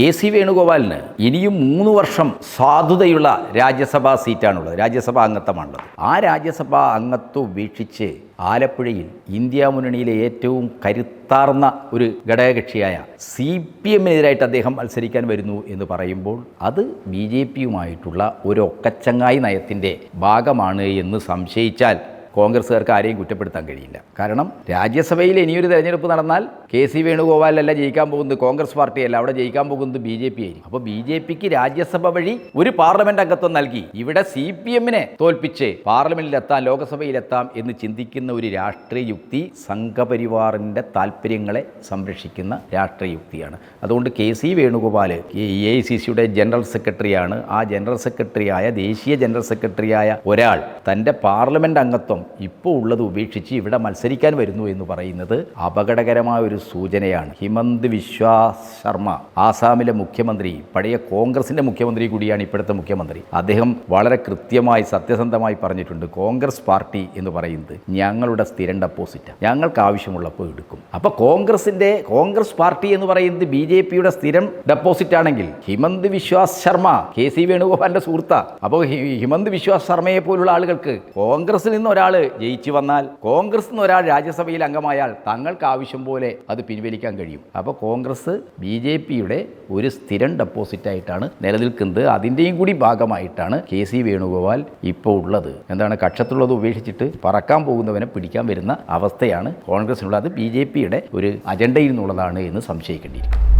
K C വേണുഗോപാലിന് ഇനിയും മൂന്ന് വർഷം സാധുതയുള്ള രാജ്യസഭാ സീറ്റാണുള്ളത്. രാജ്യസഭാ അംഗത്വമാണുള്ളത്. ആ രാജ്യസഭാ അംഗത്വം ഉപേക്ഷിച്ച് ആലപ്പുഴയിൽ ഇന്ത്യ മുന്നണിയിലെ ഏറ്റവും കരുത്താർന്ന ഒരു ഘടകകക്ഷിയായ സി പി എമ്മിനെതിരായിട്ട് അദ്ദേഹം മത്സരിക്കാൻ വരുന്നു എന്ന് പറയുമ്പോൾ അത് ബി ജെ പിയുമായിട്ടുള്ള ഒരു ഒക്കച്ചങ്ങായി നയത്തിന്റെ ഭാഗമാണ് എന്ന് സംശയിച്ചാൽ കോൺഗ്രസ്സുകാർക്ക് ആരെയും കുറ്റപ്പെടുത്താൻ കഴിയില്ല. കാരണം രാജ്യസഭയിൽ ഇനിയൊരു തെരഞ്ഞെടുപ്പ് നടന്നാൽ കെ സി വേണുഗോപാലല്ല ജയിക്കാൻ പോകുന്നത് കോൺഗ്രസ് പാർട്ടിയല്ല. അവിടെ ജയിക്കാൻ പോകുന്നത് ബി ജെ പി ആയിരിക്കും. അപ്പോൾ ബി ജെ പിക്ക് രാജ്യസഭ വഴി ഒരു പാർലമെന്റ് അംഗത്വം നൽകി. ഇവിടെ സി പി എമ്മിനെ തോൽപ്പിച്ച് പാർലമെന്റിലെത്താം ലോകസഭയിലെത്താം എന്ന് ചിന്തിക്കുന്ന ഒരു രാഷ്ട്രീയ യുക്തി സംഘപരിവാറിന്റെ താല്പര്യങ്ങളെ സംരക്ഷിക്കുന്ന രാഷ്ട്രീയ യുക്തിയാണ്. അതുകൊണ്ട് K C Venugopal A I C സിയുടെ ജനറൽ സെക്രട്ടറിയാണ്. ആ ജനറൽ സെക്രട്ടറിയായ ദേശീയ ജനറൽ സെക്രട്ടറിയായ ഒരാൾ തന്റെ പാർലമെന്റ് അംഗത്വം ഇപ്പോൾ ഉള്ളത് ഉപേക്ഷിച്ച് ഇവിടെ മത്സരിക്കാൻ വരുന്നു എന്ന് പറയുന്നത് അപകടകരമായ ഒരു സൂചനയാണ്. ഹിമന്ത് വിശ്വാസ് ശർമ്മ ആസാമിലെ മുഖ്യമന്ത്രി പഴയ കോൺഗ്രസിന്റെ മുഖ്യമന്ത്രി കൂടിയാണ് ഇപ്പോഴത്തെ മുഖ്യമന്ത്രി. അദ്ദേഹം വളരെ കൃത്യമായി സത്യസന്ധമായി പറഞ്ഞിട്ടുണ്ട് കോൺഗ്രസ് പാർട്ടി എന്ന് പറയുന്നത് ഞങ്ങളുടെ സ്ഥിരം ഡെപ്പോസിറ്റ് ഞങ്ങൾക്ക് ആവശ്യമുള്ളപ്പോൾ എടുക്കും. അപ്പോൾ കോൺഗ്രസിന്റെ കോൺഗ്രസ് പാർട്ടി എന്ന് പറയുന്നത് ബി ജെ പിയുടെ സ്ഥിരം ഡെപ്പോസിറ്റ് ആണെങ്കിൽ ഹിമന്ത് വിശ്വാസ് ശർമ്മ കെ സി വേണുഗോപാലിന്റെ സുഹൃത്ത. അപ്പോൾ ഹിമന്ത് വിശ്വാസ് ശർമ്മയെ പോലുള്ള ആളുകൾക്ക് കോൺഗ്രസിൽ നിന്ന് ഒരാൾ ജയിച്ചു വന്നാൽ കോൺഗ്രസ് നിന്ന് ഒരാൾ രാജ്യസഭയിൽ അംഗമായാൽ തങ്ങൾക്ക് ആവശ്യം പോലെ അത് പിൻവലിക്കാൻ കഴിയും. അപ്പോൾ കോൺഗ്രസ് ബി ജെ പിയുടെ ഒരു സ്ഥിരം ഡെപ്പോസിറ്റായിട്ടാണ് നിലനിൽക്കുന്നത്. അതിന്റെയും കൂടി ഭാഗമായിട്ടാണ് കെ സി വേണുഗോപാൽ ഇപ്പോൾ ഉള്ളത്. എന്താണ് കക്ഷത്തുള്ളത് ഉപേക്ഷിച്ചിട്ട് പറക്കാൻ പോകുന്നവനെ പിടിക്കാൻ വരുന്ന അവസ്ഥയാണ് കോൺഗ്രസിനുള്ളത്. ബി ജെ പിയുടെ ഒരു അജണ്ടയിൽ നിന്നുള്ളതാണ് എന്ന് സംശയിക്കേണ്ടിയിരിക്കും